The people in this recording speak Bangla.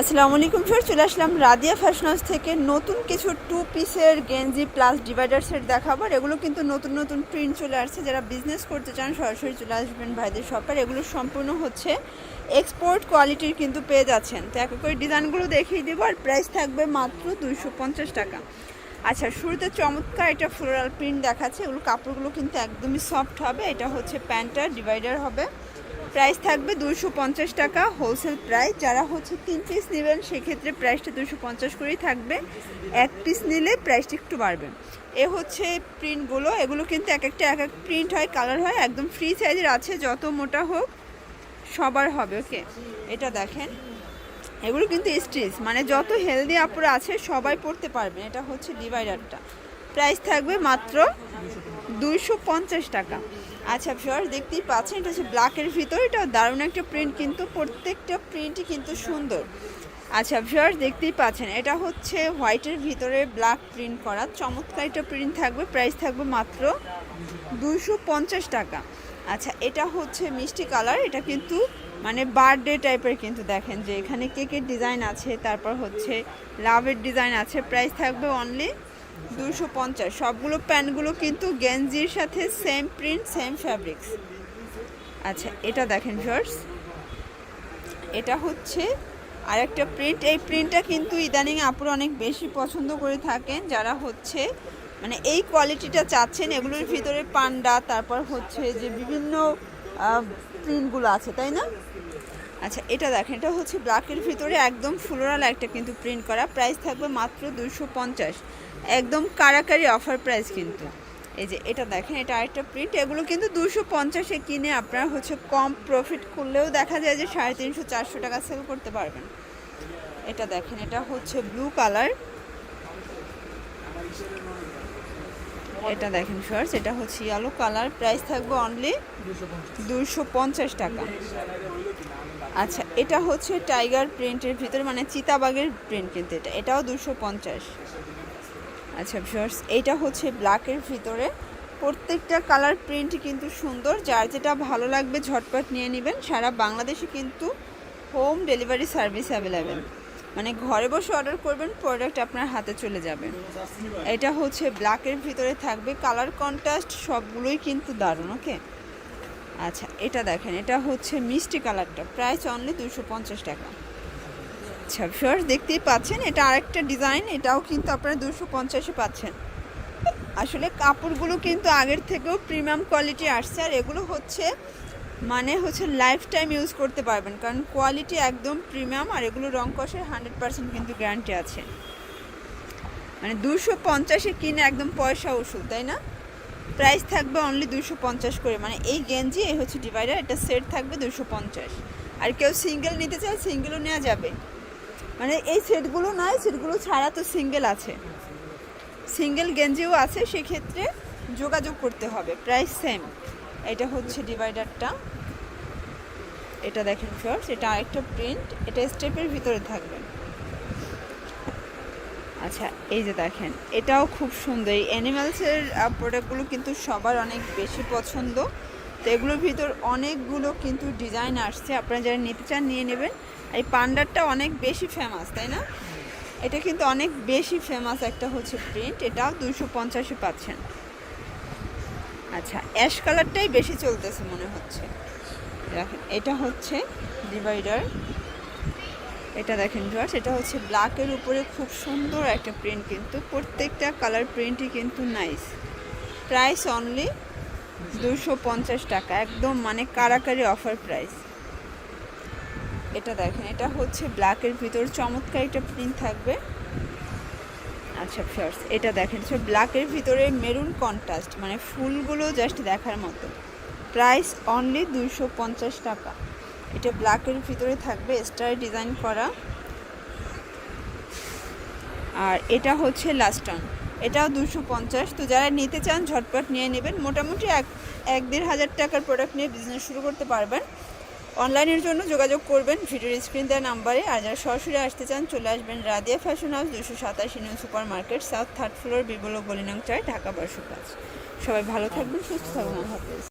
আসসালামু আলাইকুম স্যার চলে আসলাম রাদিয়া ফ্যাশন হাউস থেকে নতুন কিছু টু পিসের গেঞ্জি প্লাস ডিভাইডার সেট দেখাবো। আর এগুলো কিন্তু নতুন নতুন প্রিন্ট চলে আসছে। যারা বিজনেস করতে চান, সরাসরি চলে আসবেন ভাইদের শপার এগুলো সম্পূর্ণ হচ্ছে এক্সপোর্ট কোয়ালিটির কিন্তু পেয়ে যাচ্ছেন। তো এক করে ডিজাইনগুলো দেখিয়ে দেবো। আর প্রাইস থাকবে মাত্র দুইশো পঞ্চাশ টাকা। আচ্ছা শুরুতে চমৎকার এটা ফ্লোরাল প্রিন্ট দেখাচ্ছে। এগুলো কাপড়গুলো কিন্তু একদমই সফট হবে। এটা হচ্ছে প্যান্টার ডিভাইডার হবে। প্রাইস থাকবে দুশো পঞ্চাশ টাকা হোলসেল প্রাইস যারা হচ্ছে তিন পিস নেবেন, সেক্ষেত্রে প্রাইসটা দুশো পঞ্চাশ করেই থাকবে। এক পিস নিলে প্রাইসটা একটু বাড়বে। এ হচ্ছে প্রিন্টগুলো এগুলো কিন্তু এক একটা, এক এক প্রিন্ট হয় কালার হয়। একদম ফ্রি সাইজের আছে, যত মোটা হোক, সবার হবে ওকে এটা দেখেন। এগুলো কিন্তু স্টিচ। মানে যত হেলদি আপুরা আছে, সবাই পড়তে পারবেন। এটা হচ্ছে ডিভাইডারটা প্রাইস থাকবে মাত্র দুইশো পঞ্চাশ টাকা। আচ্ছা ফিওর দেখতেই পাচ্ছেন, এটা হচ্ছে ব্ল্যাকের ভিতর। এটা দারুণ একটা প্রিন্ট কিন্তু, প্রত্যেকটা প্রিন্টই কিন্তু সুন্দর। আচ্ছা ফিওর দেখতেই পাচ্ছেন, এটা হচ্ছে হোয়াইটের ভিতরে ব্ল্যাক প্রিন্ট করা। চমৎকার একটা প্রিন্ট থাকবে। প্রাইস থাকবে মাত্র দুইশো পঞ্চাশ টাকা। আচ্ছা এটা হচ্ছে মিষ্টি কালার এটা কিন্তু মানে বার্থডে টাইপের কিন্তু দেখেন যে এখানে কেকের ডিজাইন আছে, তারপর হচ্ছে লাভের ডিজাইন আছে, প্রাইস থাকবে অনলি দুশো পঞ্চাশ। সবগুলো প্যান্টগুলো কিন্তু গেঞ্জির সাথে সেম প্রিন্ট সেম ফ্যাব্রিক্স আচ্ছা এটা দেখেন ফার্স এটা হচ্ছে আর একটা প্রিন্ট এই প্রিন্টটা কিন্তু ইদানিং আপুরা অনেক বেশি পছন্দ করে থাকেন, যারা হচ্ছে মানে এই কোয়ালিটিটা চাচ্ছেন, এগুলোর ভিতরে পান্ডা, তারপর হচ্ছে যে বিভিন্ন প্রিন্টগুলো আছে, তাই না? আচ্ছা এটা দেখেন, এটা হচ্ছে ব্ল্যাকের ভিতরে একদম ফ্লোরাল একটা কিন্তু প্রিন্ট করা। প্রাইস থাকবে মাত্র দুশো পঞ্চাশ। একদম কারাকারি অফার প্রাইস কিন্তু। এই যে, এটা দেখেন, এটা আরেকটা প্রিন্ট এগুলো কিন্তু দুশো পঞ্চাশে কিনে আপনারা হচ্ছে কম প্রফিট করলেও দেখা যায় যে সাড়ে তিনশো, চারশো টাকা সেল করতে পারবেন। এটা দেখেন, এটা হচ্ছে ব্লু কালার এটা দেখেন ফার্স্ট এটা হচ্ছে ইয়েলো কালার প্রাইস থাকবে অনলি দুশো পঞ্চাশ টাকা। আচ্ছা এটা হচ্ছে টাইগার প্রিন্টের ভিতরে মানে চিতাবাগের প্রিন্ট কিন্তু এটা, এটাও দুশো পঞ্চাশ। আচ্ছা ভিউয়ার্স এটা হচ্ছে ব্ল্যাকের ভিতরে। প্রত্যেকটা কালার প্রিন্ট কিন্তু সুন্দর, যার যেটা ভালো লাগবে ঝটপট নিয়ে নেবেন। সারা বাংলাদেশে কিন্তু হোম ডেলিভারি সার্ভিস অ্যাভেলেবেল মানে ঘরে বসে অর্ডার করবেন প্রোডাক্ট আপনার হাতে চলে যাবে। এটা হচ্ছে ব্ল্যাকের ভিতরে থাকবে কালার কন্ট্রাস্ট সবগুলোই কিন্তু দারুণ ওকে আচ্ছা এটা দেখেন, এটা হচ্ছে মিষ্টি কালারটা প্রাইস অনলি দুশো পঞ্চাশ টাকা। আচ্ছা ফিওর দেখতেই পাচ্ছেন, এটা আরেকটা ডিজাইন এটাও কিন্তু আপনারা দুশো পঞ্চাশে পাচ্ছেন। আসলে কাপড়গুলো কিন্তু আগের থেকেও প্রিমিয়াম কোয়ালিটি আসছে, আর এগুলো হচ্ছে মানে হচ্ছে লাইফ টাইম ইউজ করতে পারবেন। কারণ কোয়ালিটি একদম প্রিমিয়াম আর এগুলো রং কষের হান্ড্রেড পার্সেন্ট কিন্তু গ্যারান্টি আছে। মানে দুশো পঞ্চাশে কিনে একদম পয়সা ওষুধ, তাই না? প্রাইস থাকবে অনলি দুশো পঞ্চাশ করে। মানে এই গেঞ্জি এই হচ্ছে ডিভাইডার এটা সেট থাকবে দুশো পঞ্চাশ। আর কেউ সিঙ্গেল নিতে চায় সিঙ্গেলও নেওয়া যাবে। মানে এই সেটগুলো নয় সেটগুলো ছাড়া তো সিঙ্গেল আছে। সিঙ্গেল গেঞ্জিও আছে, সেক্ষেত্রে যোগাযোগ করতে হবে। প্রাইস সেম এটা হচ্ছে ডিভাইডারটা এটা দেখেন ফার্স্ট এটা আরেকটা প্রিন্ট এটা স্টেপের ভিতরে থাকবে। আচ্ছা এই যে দেখেন, এটাও খুব সুন্দর। এই অ্যানিমালসের প্রোডাক্টগুলো কিন্তু সবার অনেক বেশি পছন্দ। তো এগুলোর ভিতর অনেকগুলো কিন্তু ডিজাইন আসছে। আপনারা যারা নিতে চান, নিয়ে নেবেন। এই পান্ডারটা অনেক বেশি ফেমাস তাই না? এটা কিন্তু অনেক বেশি ফেমাস একটা হচ্ছে প্রিন্ট এটাও দুশো পঞ্চাশে পাচ্ছেন। আচ্ছা অ্যাশ কালারটাই বেশি চলতেছে মনে হচ্ছে। দেখেন, এটা হচ্ছে ডিভাইডার এটা দেখেন জর্জ এটা হচ্ছে ব্ল্যাকের উপরে খুব সুন্দর একটা প্রিন্ট কিন্তু, প্রত্যেকটা কালার প্রিন্টই কিন্তু নাইস প্রাইস অনলি দুশো পঞ্চাশ টাকা, একদম মানে কারাকারি অফার প্রাইস এটা দেখেন, এটা হচ্ছে ব্ল্যাকের ভিতর চমৎকার একটা প্রিন্ট থাকবে। আচ্ছা ফার্স্ট এটা দেখেন। হচ্ছে ব্ল্যাকের ভিতরে মেরুন কন্ট্রাস্ট মানে ফুলগুলো জাস্ট দেখার মতো। প্রাইস অনলি দুইশো পঞ্চাশ টাকা। এটা ব্ল্যাকের ভিতরে থাকবে স্টার ডিজাইন করা। আর এটা হচ্ছে লাস্টন এটাও দুশো পঞ্চাশ। তো যারা নিতে চান, ঝটপট নিয়ে নেবেন। মোটামুটি এক এক দেড় হাজার টাকার প্রোডাক্ট নিয়ে বিজনেস শুরু করতে পারবেন। অনলাইনের জন্য যোগাযোগ করবেন ভিডিওর স্ক্রিন দেওয়া নাম্বারে। আর যারা সরাসরি আসতে চান, চলে আসবেন রাদিয়া ফ্যাশন হাউস দুশো সাতাশি new super market south third floor, বিবল গলিনাং চায়, ঢাকা বারোশো সবাই ভালো থাকবেন, সুস্থ থাকবেন হাফেজ।